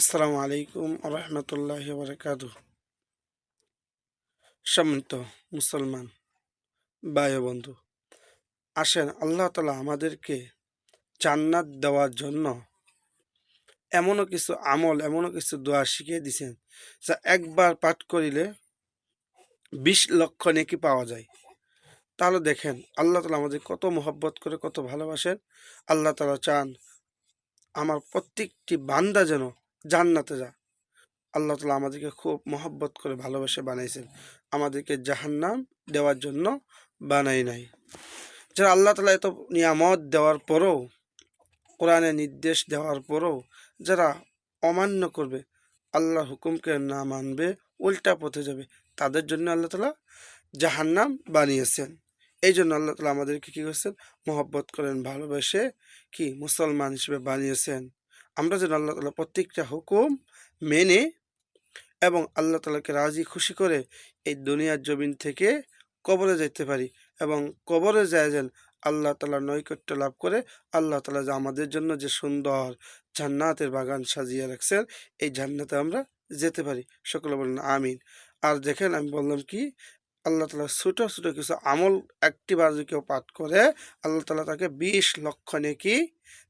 আসসালামু আলাইকুম রহমতুল্লাহ বরকাত। সম্মিত মুসলমান বায়ু বন্ধু, আসেন আল্লাহ তালা আমাদেরকে জান্নাত দেওয়ার জন্য এমনও কিছু আমল, এমনও কিছু দোয়া শিখিয়ে দিছেন যা একবার পাঠ করিলে বিশ লক্ষ নেকি পাওয়া যায়। তাহলে দেখেন আল্লাহ তালা আমাদের কত মোহব্বত করে কত ভালোবাসেন। আল্লাহ তালা চান আমার প্রত্যেকটি বান্দা যেন জান্নাতে যা। আল্লাহ তালা আমাদেরকে খুব মহব্বত করে ভালোবেসে বানাইছেন। আমাদেরকে জাহান্নাম দেওয়ার জন্য বানাই নাই। যারা আল্লাহ তালা এত নিয়ামত দেওয়ার পরও, কোরআনে নির্দেশ দেওয়ার পরও যারা অমান্য করবে, আল্লাহর হুকুমকে না মানবে, উল্টা পথে যাবে, তাদের জন্য আল্লাহ তালা জাহান্নাম বানিয়েছেন। এই জন্য আল্লাহ তালা আমাদেরকে কী করছেন? মহব্বত করেন, ভালোবেসে কি মুসলমান হিসেবে বানিয়েছেন। আমরা যেন আল্লাহ তালা প্রত্যেকটা হুকুম মেনে এবং আল্লাহ তালাকে রাজি, খুশি করে এই দুনিয়ার জমিন থেকে কবরে যেতে পারি এবং কবরে যায় যেন আল্লাহ তালা নৈকট্য লাভ করে আল্লাহ তালা যে আমাদের জন্য যে সুন্দর জান্নাতের বাগান সাজিয়ে রাখছেন, এই জান্নাতে আমরা যেতে পারি। সকলে বলেন আমিন। আর দেখেন আমি বললাম কি, আল্লাহ তালা ছোটো ছোটো কিছু আমল একটি বার যদি কেউ পাঠ করে, আল্লাহ তালা তাকে বিশ লক্ষ নেকি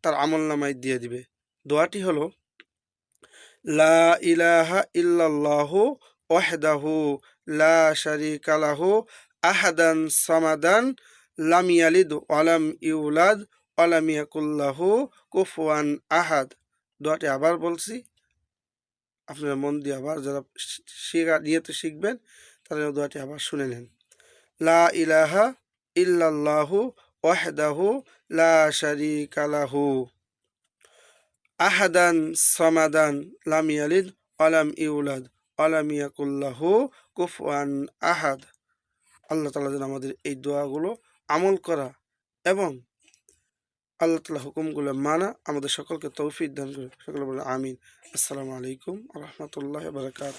তার আমল নামায় দিয়ে দিবে। দোয়াটি হলো, লা ইলাহা ইল্লাল্লাহু ওয়াহদাহু লা শারিকা লাহু আহাদান সামাদান লাম ইয়ালিদ ওয়ালাম ইউলাদ ওয়ালাম ইয়াকুল্লাহু কুফুয়ান আহাদ। দোয়াটি আবার বলছি, আপনারা মন দিয়ে আবার যারা শেখা, নিয়তে শিখবেন, তারা দোয়াটি আবার শুনে নেন। লা ইলাহা ইল্লাল্লাহু ওয়াহদাহু লা শারিকা লাহু। আহাদান সমাদান লাম ইয়ালিদ আলাম ইউলাদ আলাম ইয়াকুল্লাহ কুফওয়ান আহাদ। আল্লাহ তালা যেন আমাদের এই দোয়াগুলো আমল করা এবং আল্লাহ তালা হুকুমগুলো মানা আমাদের সকলকে তৌফিক দান করে সকলে বলে আমিন। আসসালামু আলাইকুম রহমতুল্লাহ বারকাত